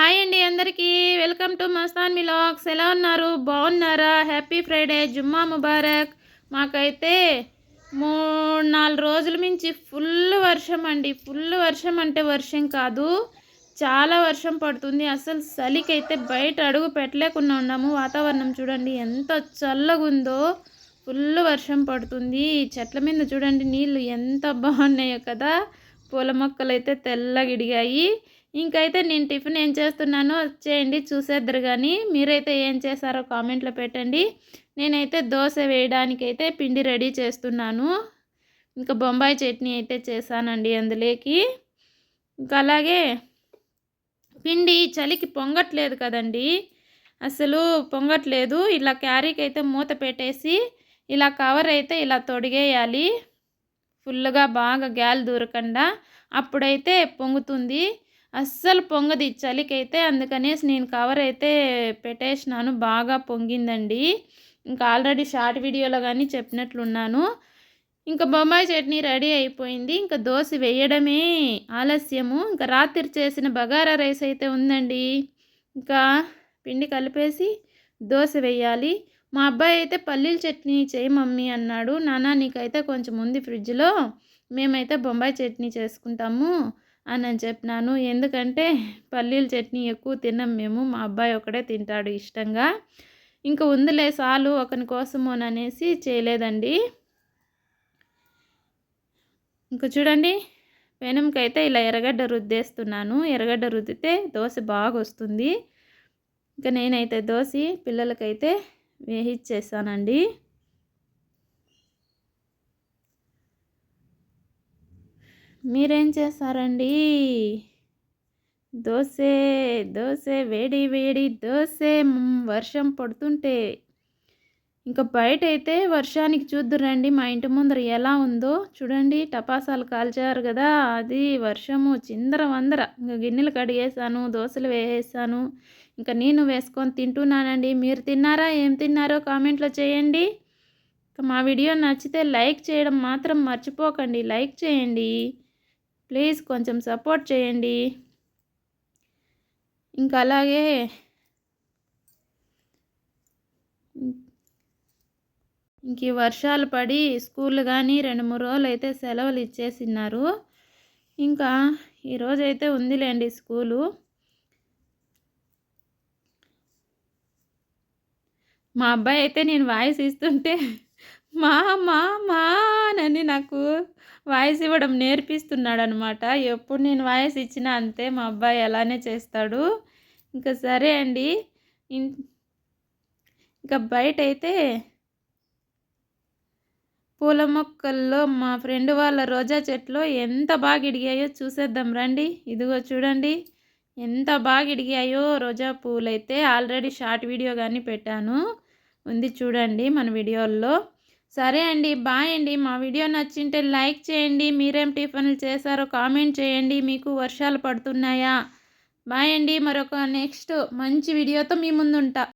Hi అండి అందరికీ. Welcome to Mastan మిలాక్స్. ఎలా ఉన్నారు? బాగున్నారా? హ్యాపీ ఫ్రైడే జుమ్మా ముబారక్. మాకైతే మూడు నాలుగు రోజుల నుంచి ఫుల్ వర్షం అండి. ఫుల్ వర్షం అంటే వర్షం కాదు చాలా వర్షం పడుతుంది. అసలు చలికైతే బయట అడుగు పెట్టలేకుండా ఉన్నాము. వాతావరణం చూడండి ఎంత చల్లగుందో. ఫుల్ వర్షం పడుతుంది. చెట్ల మీద చూడండి నీళ్ళు ఎంత బాగున్నాయో కదా. పూల మొక్కలు అయితే తెల్లగిడిగాయి ఇంకైతే నేను టిఫిన్ ఏం చేస్తున్నానో చేయండి చూసేద్దరు కానీ మీరైతే ఏం చేశారో కామెంట్లో పెట్టండి. నేనైతే దోశ వేయడానికి అయితే పిండి రెడీ చేస్తున్నాను. ఇంకా బొంబాయి చట్నీ అయితే చేశానండి అందులోకి. ఇంకా అలాగే పిండి చలికి పొంగట్లేదు కదండి. అసలు పొంగట్లేదు. ఇలా క్యారీకి అయితే మూత పెట్టేసి ఇలా కవర్ అయితే ఇలా తొడిగేయాలి. ఫుల్గా బాగా గ్యాల్ దూరకుండా అప్పుడైతే పొంగుతుంది. అస్సలు పొంగది చలికైతే. అందుకనేసి నేను కవర్ అయితే పెట్టేసినాను. బాగా పొంగిందండి. ఇంకా ఆల్రెడీ షార్ట్ వీడియోలో కానీ చెప్పినట్లున్నాను. ఇంకా బొంబాయి చట్నీ రెడీ అయిపోయింది. ఇంకా దోశ వేయడమే ఆలస్యము. ఇంకా రాత్రి చేసిన బగారా రైస్ అయితే ఉందండి. ఇంకా పిండి కలిపేసి దోశ వేయాలి. మా అబ్బాయి అయితే పల్లీల చట్నీ చేయి మమ్మీ అన్నాడు. నాన్న నీకైతే కొంచెం ఉంది ఫ్రిడ్జ్లో. మేమైతే బొంబాయి చట్నీ చేసుకుంటాము. అని చెప్పినాను. ఎందుకంటే పల్లీల చట్నీ ఎక్కువ తిన్నాం మేము. మా అబ్బాయి ఒకడే తింటాడు ఇష్టంగా. ఇంకా ఉందిలే సాలు ఒకని కోసము అనేసి చేయలేదండి. ఇంకా చూడండి పెనంకైతే ఇలా ఎర్రగడ్డ రుద్దేస్తున్నాను. ఎర్రగడ్డ రుద్దితే దోశ బాగా వస్తుంది ఇంకా నేనైతే దోశ పిల్లలకైతే వేహిచ్చేసానండి మీరేం చేస్తారండి? దోశ దోశ వేడి వేడి దోశ వర్షం పడుతుంటే. ఇంకా బయట అయితే వర్షానికి చూద్దురండి మా ఇంటి ముందర ఎలా ఉందో. చూడండి టపాసాలు కాల్చారు కదా అది వర్షము చిందర వందర. ఇంకా గిన్నెలు కడిగేసాను దోశలు వేసేసాను ఇంకా నేను వేసుకొని తింటున్నానండి. మీరు తిన్నారా ఏం తిన్నారో కామెంట్లో చేయండి. మా వీడియో నచ్చితే లైక్ చేయడం మాత్రం మర్చిపోకండి. లైక్ చేయండి. ప్లీజ్ కొంచెం సపోర్ట్ చేయండి. ఇంకా అలాగే ఇంక వర్షాలు పడి స్కూల్ కానీ రెండు మూడు రోజులు అయితే సెలవులు ఇచ్చేసినారు ఇంకా ఈరోజైతే ఉందిలేండి స్కూలు. మా అబ్బాయి అయితే నేను వాయిస్ ఇస్తుంటే మా మా మా నాకు వాయిస్ ఇవ్వడం నేర్పిస్తున్నాడు అనమాట ఎప్పుడు నేను వాయిస్ ఇచ్చినా అంతే మా అబ్బాయి అలానే చేస్తాడు. ఇంకా సరే అండి. ఇంకా బయట అయితే పూల మొక్కల్లో మా ఫ్రెండ్ వాళ్ళ రోజా చెట్లు ఎంత బాగా ఇడిగాయో చూసేద్దాం రండి. ఇదిగో చూడండి. ఎంత బాగా ఇడిగాయో రోజా పూలైతే ఆల్రెడీ షార్ట్ వీడియో కానీ పెట్టాను. ఉంది చూడండి మన వీడియోల్లో. సరే అండి బాయ్ అండి. మా వీడియో నచ్చింటే లైక్ చేయండి. మీరేం టిఫిన్లు చేశారో కామెంట్ చేయండి. మీకు వర్షాలు పడుతున్నాయా? బాయ్ అండి. మరొక నెక్స్ట్ మంచి వీడియోతో మీ ముందుంటా.